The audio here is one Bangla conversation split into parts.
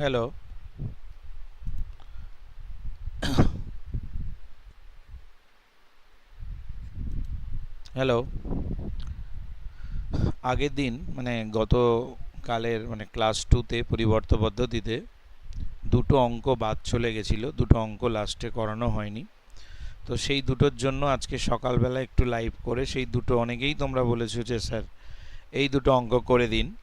হ্যালো। হ্যালো। আগের দিন মানে গত কালের মানে ক্লাস টুতে পরিবর্ত পদ্ধতিতে দুটো অঙ্ক বাদ চলে গেছিল। দুটো অঙ্ক লাস্টে করানো হয়নি। তো সেই দুটোর জন্য আজকে সকালবেলা একটু লাইভ করে সেই দুটো অনেকেই তোমরা বলেছ যে, স্যার, এই দুটো অঙ্ক করে দিন।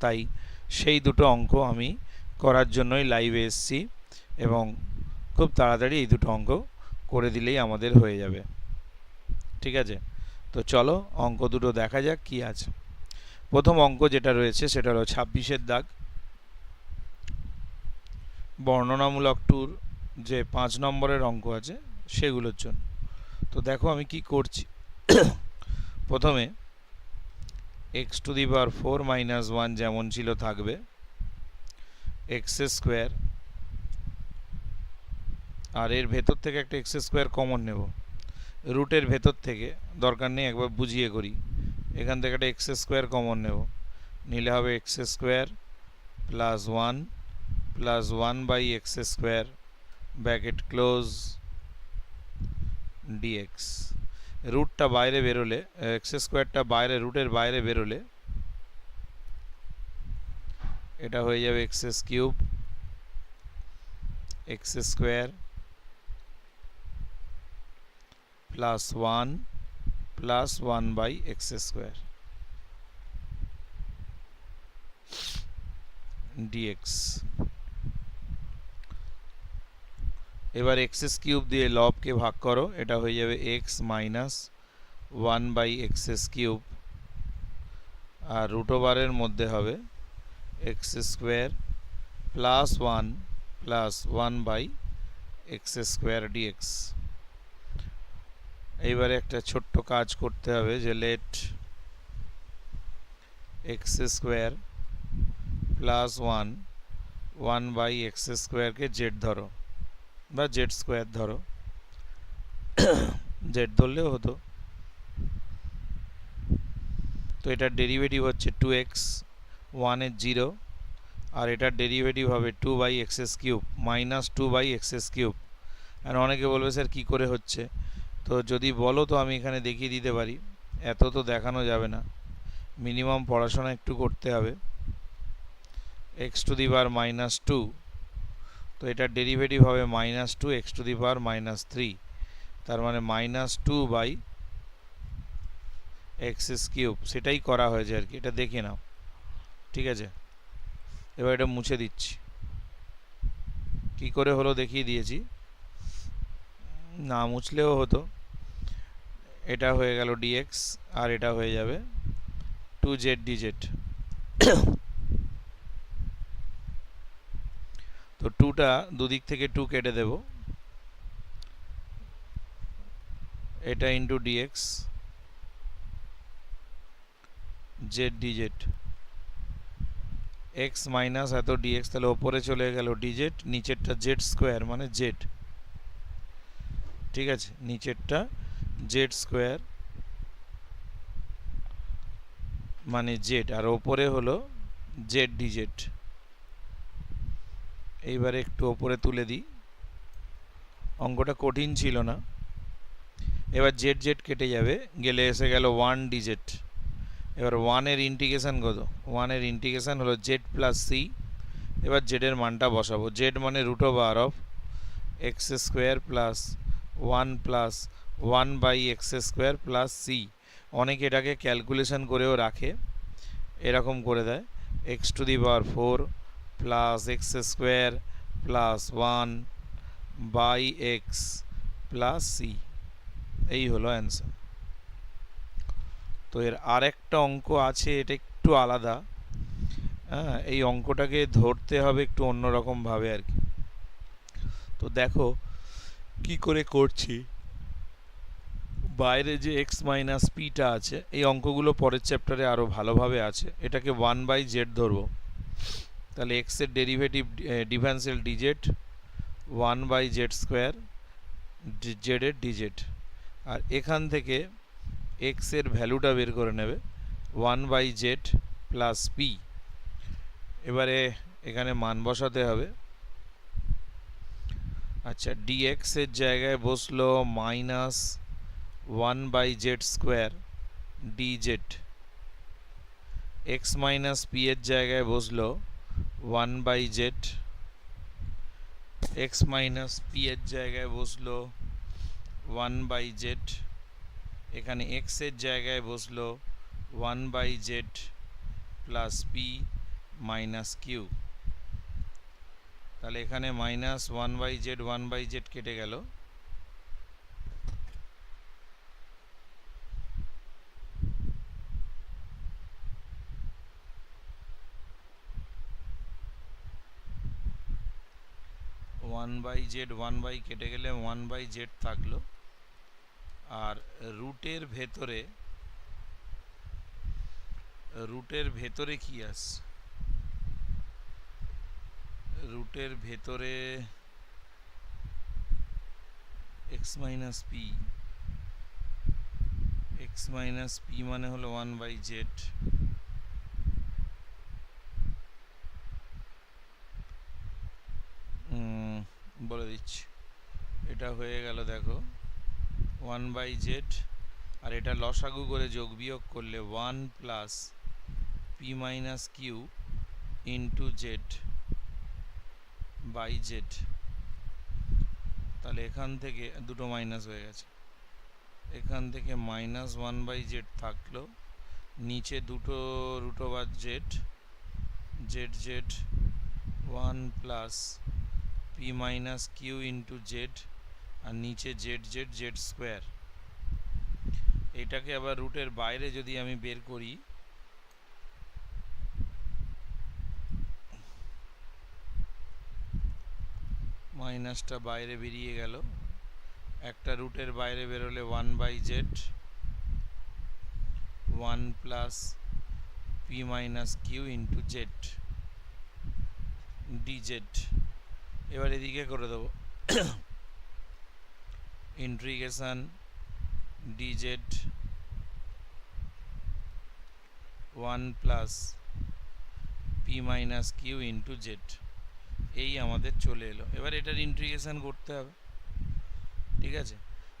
তাই সেই দুটো অঙ্ক আমি করার জন্যই লাইভে এসেছি এবং খুব তাড়াতাড়ি এই দুটো অঙ্ক করে দিলেই আমাদের হয়ে যাবে। ঠিক আছে? তো চলো অঙ্ক দুটো দেখা যাক কি আছে। প্রথম অঙ্ক যেটা রয়েছে সেটা হলো ছাব্বিশের দাগ। বর্ণনামূলক ট্যুর যে পাঁচ নম্বরের অঙ্ক আছে সেগুলোর জন্য। তো দেখো আমি কি করছি। প্রথমে x to the power four minus one যেমন ছিল থাকবে। এক্স স্কোয়ার আর এর ভেতর থেকে একটা এক্স স্কোয়ার কমন নেব। রুটের ভেতর থেকে দরকার নেই, একবার বুঝিয়ে করি। এখান থেকে একটা এক্স স্কোয়ার কমন নেব। নিলে হবে x square plus one plus one by x square bracket close dx রুটটা বাইরে বেরোলে, এক্স স্কোয়ারটা বাইরে, রুটের বাইরে বেরোলে এটা হয়ে যাবে x cube x square plus one plus one by x square dx এবার এক্সএস কিউব দিয়ে লবকে ভাগ করো, এটা হয়ে যাবে x minus one by x's cube R root ওভারের মধ্যে হবে x square plus one plus one by x square dx এইবারে একটা ছোট্ট কাজ করতে হবে যে let x square plus one one by x স্কোয়ারকে জেড ধরো বা জেড স্কোয়ার ধরো। জেড ধরলেও হতো। তো এটার ডেরিভেটিভ হচ্ছে টু এক্স ওয়ানের জিরো আর এটার ডেরিভেটিভ হবে two by x's cube minus two by x's cube আর অনেকে বলবে, স্যার, কী করে হচ্ছে? তো যদি বলো, তো আমি এখানে দেখিয়ে দিতে পারি। এত তো দেখানো যাবে না। মিনিমাম পড়াশোনা একটু করতে হবে। এক্স টু দি বার মাইনাস টু তো এটার ডেরিভেটিভ হবে minus two x to the power minus three তার মানে minus two by x cube সেটাই করা হয়েছে আর কি। এটা দেখে নাও। ঠিক আছে? এবার এটা মুছে দিচ্ছি। কি করে হলো দেখিয়ে দিয়েছি। না মুছলেও হতো। এটা হয়ে গেল ডিএক্স আর এটা হয়ে যাবে টু জেড ডিজেড তো টুটা দুদিক থেকে টু কেটে দেব। এটা into dx z dz x minus এত ডিএক্স তাহলে ওপরে চলে গেল ডিজেড, নিচেরটা জেড স্কোয়ার মানে জেড। ঠিক আছে, নিচেরটা জেড স্কোয়ার মানে জেড, আর ওপরে হলো জেড ডিজেড। এইবারে একটু ওপরে তুলে দিই। অঙ্কটা কঠিন ছিল না। এবার জেড জেড কেটে যাবে, গেলে এসে গেল ওয়ান ডিজেট এবার ওয়ানের ইন্টিগ্রেশান কত? ওয়ানের ইন্টিগ্রেশান হলো জেড প্লাস সি এবার জেডের মানটা বসাবো। জেড মানে root over of x square plus one plus one by x square plus c অনেকে এটাকে ক্যালকুলেশন করেও রাখে, এরকম করে দেয়। X to the power four plus x square plus one by x plus c এই হলো অ্যান্সার তো এর আর একটা অঙ্ক আছে, এটা একটু আলাদা। হ্যাঁ এই অঙ্কটাকে ধরতে হবে একটু অন্যরকমভাবে আর কি। তো দেখো, কি করে করছি? বাইরে যে এক্স মাইনাস পিটা আছে, এই অঙ্কগুলো পরের চ্যাপ্টারে আরও ভালোভাবে আছে। এটাকে ওয়ান বাই জেড ধরবো। তাহলে এক্সের derivative differential D Z one by Z square জেডের DZ আর এখান থেকে এক্সের ভ্যালুটা বের করে নেবে one by z plus p এবারে এখানে মান বসাতে হবে। আচ্ছা ডিএক্স এর জায়গায় বসল minus one by z square d z x minus p এর জায়গায় বসল one by z x minus p এর জায়গায় বসল ওয়ান বাই জেড এখানে এক্সের জায়গায় বসল one by z plus p minus q তাহলে এখানে minus one by z one by z কেটে গেল। One by z one by কেটে গেলে ওয়ান বাই জেড থাকল। আর রুটের ভেতরে রুটের ভেতরে কি আসছে রুটের ভেতরে x minus p x minus p মানে হলো ওয়ান বাই জেড বলে দিচ্ছি। এটা হয়ে গেল, দেখো। ওয়ান বাই জেড, আর এটা লসাগু করে যোগ বিয়োগ করলে one plus p minus q into z by z. তাহলে এখান থেকে দুটো মাইনাস হয়ে গেছে। এখান থেকে মাইনাস ওয়ান বাই জেড থাকল, নিচে দুটো root over z z z, one plus p minus q into z আর নিচে জেড জেড জেড স্কোয়ার এটাকে আবার রুটের বাইরে যদি আমি বের করি মাইনাসটা বাইরে বেরিয়ে গেল। একটা রুটের বাইরে বেরোলে one by z one plus p minus q into z d z এবার এদিকে করে দেবো। Integration dz one plus p minus q into z এই আমাদের চলে এলো। এবার এটার ইন্ট্রিগেশন করতে হবে। ঠিক আছে?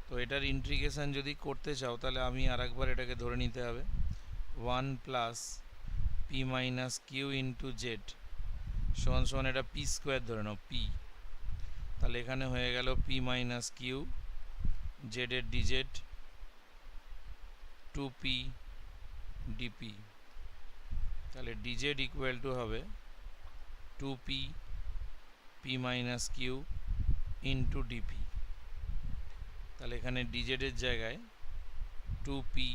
তো এটার ইন্ট্রিগেশন যদি করতে চাও, তাহলে আমি আর একবার এটাকে ধরে নিতে হবে। One plus p minus q into z সমান সমান এটা পি স্কোয়ার ধরে নাও পি তাহলে এখানে হয়ে গেল P minus Q জেডের D Z two p dp. তাহলে ডিজেড ইকুয়াল টু হবে two p p minus q into dp তাহলে এখানে ডিজেডের জায়গায় two p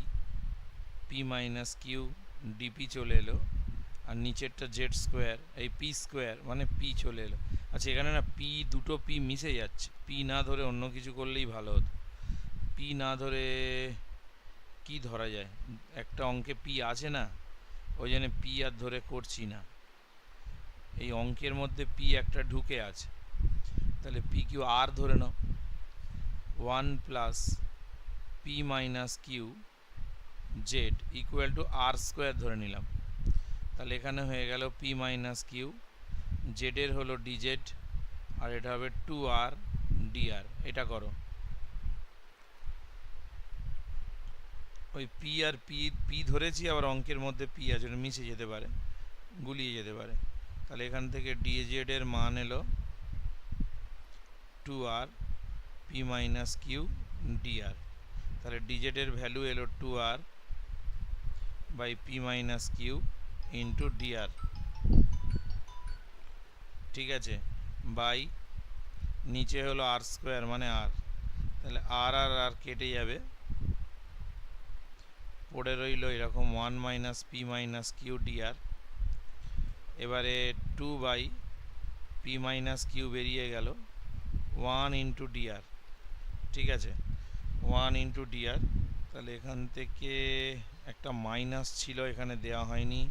p minus q dp চলে এলো, আর নিচেরটা জেড স্কোয়ার, এই পি স্কোয়ার মানে পি চলে এলো। আচ্ছা এখানে না পি, দুটো পি মিশে যাচ্ছে, পি না ধরে অন্য কিছু করলেই ভালো হতো। পি না ধরে কি ধরা যায়? একটা অঙ্কে পি আছে না? ওই জন্য পি আর ধরে করছি না। এই অঙ্কের মধ্যে পি একটা ঢুকে আছে। তাহলে পি কিউ আর ধরে নাও। One plus p minus q z equal to r square ধরে নিলাম। তাহলে এখানে হয়ে গেল পি মাইনাস কিউ জেডের হলো ডিজেড আর এটা হবে টু আর ডিআর এটা করো। ওই পি আর পি পি ধরেছি, আবার অঙ্কের মধ্যে পি আছে মিশে যেতে পারে, গুলিয়ে যেতে পারে। তাহলে এখান থেকে ডিজেড এর মান এলো two r p minus q dr তাহলে ডিজেডের ভ্যালু এলো two r by p minus q into dr ঠিক আছে? বাই নিচে হলো আর স্কোয়ার মানে আর তাহলে আর আর আর কেটে যাবে। পড়ে রইল এরকম one minus p minus q dr এবারে two by p minus q বেরিয়ে গেল ওয়ান ইন্টু ডিআর ঠিক আছে? ওয়ান ইন্টু ডিআর তাহলে এখান থেকে একটা মাইনাস ছিল, এখানে দেওয়া হয়নি।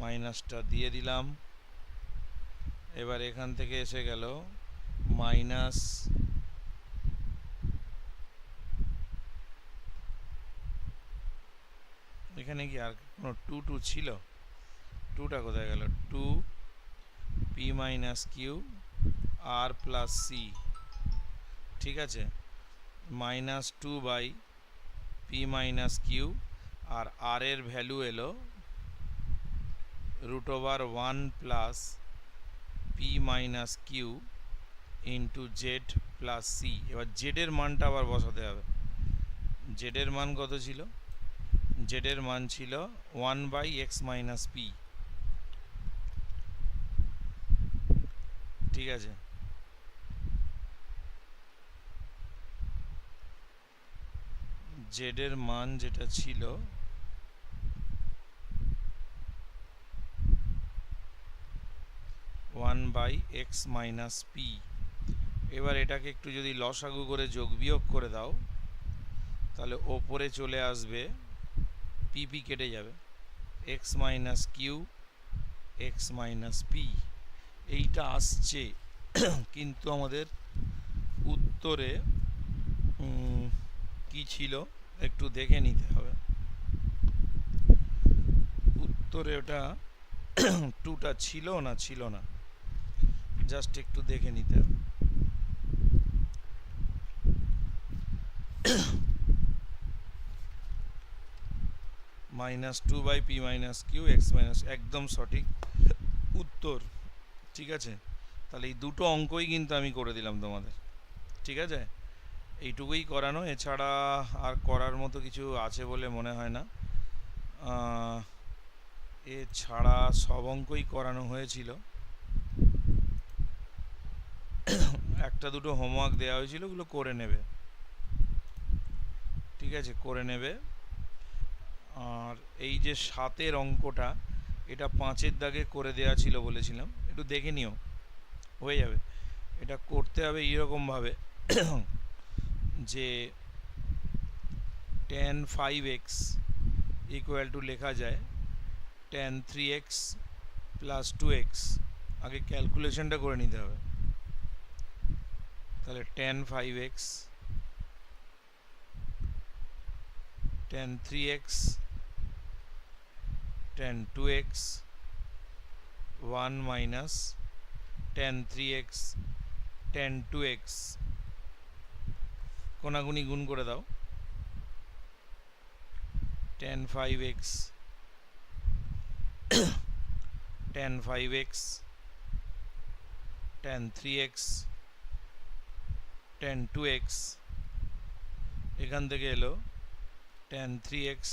মাইনাসটা দিয়ে দিলাম। এবার এখান থেকে এসে গেল মাইনাস এখানে কি আর কোনো টু টু ছিল? টুটা কোথায় গেল? Two p minus q r plus c ঠিক আছে? Minus two by p minus q r r এর ভ্যালু এলো root over one plus p minus q into z plus c এবার জেডের মানটা আবার বসাতে হবে। জেডের মান কত ছিল? জেডের মান ছিল one by x minus p ঠিক আছে? জেডের মান যেটা ছিল one by x minus p এবার এটাকে একটু যদি লসাগু করে যোগ বিয়োগ করে দাও, তাহলে ওপরে চলে আসবে পিপি কেটে যাবে। X minus q x minus p এইটা আসছে কিন্তু আমাদের উত্তরে কি ছিল একটু দেখে নিতে হবে। উত্তরে ওটা টুটা ছিল না ছিল না। জাস্ট একটু দেখে নিতে হবে। Minus two by p minus q x minus, একদম সঠিক উত্তর, ঠিক আছে? তাহলে এই দুটো অঙ্কই কিন্তু আমি করে দিলাম তোমাদের, ঠিক আছে? এইটুকুই করানো, এছাড়া আর করার মতো কিছু আছে বলে মনে হয় না। এছাড়া সব অঙ্কই করানো হয়েছিল। একটা দুটো হোমওয়ার্ক দেওয়া হয়েছিল, ওগুলো করে নেবে। ঠিক আছে, করে নেবে। আর এই যে সাতের অঙ্কটা, এটা পাঁচের দাগে করে দেওয়া ছিল বলেছিলাম। একটু দেখে নিও, হয়ে যাবে। এটা করতে হবে এইরকমভাবে যে tan five x equal to লেখা যায় tan three x plus two x আগে ক্যালকুলেশনটা করে নিতে হবে। তাহলে tan five x tan three x tan two x one minus tan three x tan two x কোনাগুনি গুণ করে দাও। Tan five x tan five x tan three x tan two x এখান থেকে এলো। Tan three x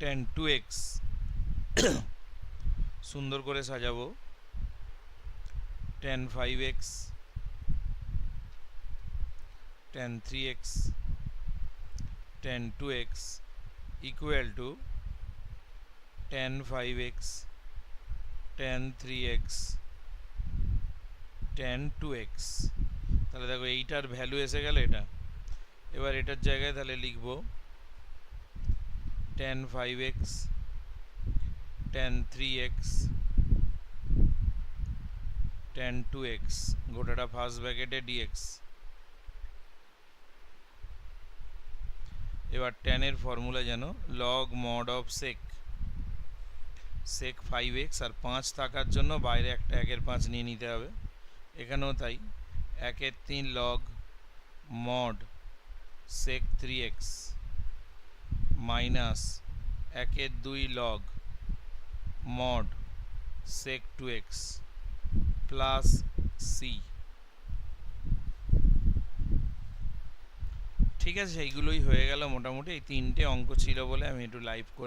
tan two x সুন্দর করে সাজাবো। Tan five x tan three x tan two x equal to tan five x tan three x tan two x তাহলে দেখো এইটার ভ্যালু এসে গেল এটা। এবার এটার জায়গায় তাহলে লিখব tan five x x tan two x গোটাটা first ব্র্যাকেটে ডিএক্স এবার টেনের ফর্মুলা যেন log mod of sec sec five x আর পাঁচ থাকার জন্য বাইরে একটা একের পাঁচ নিয়ে নিতে হবে। এখানেও তাই, একের তিন log mod sec three x minus একের দুই log mod sec two x plus c ঠিক আছে, এইগুলোই হয়ে গেল মোটামুটি। এই তিনটে অঙ্ক ছিল বলে আমি একটু লাইভ করে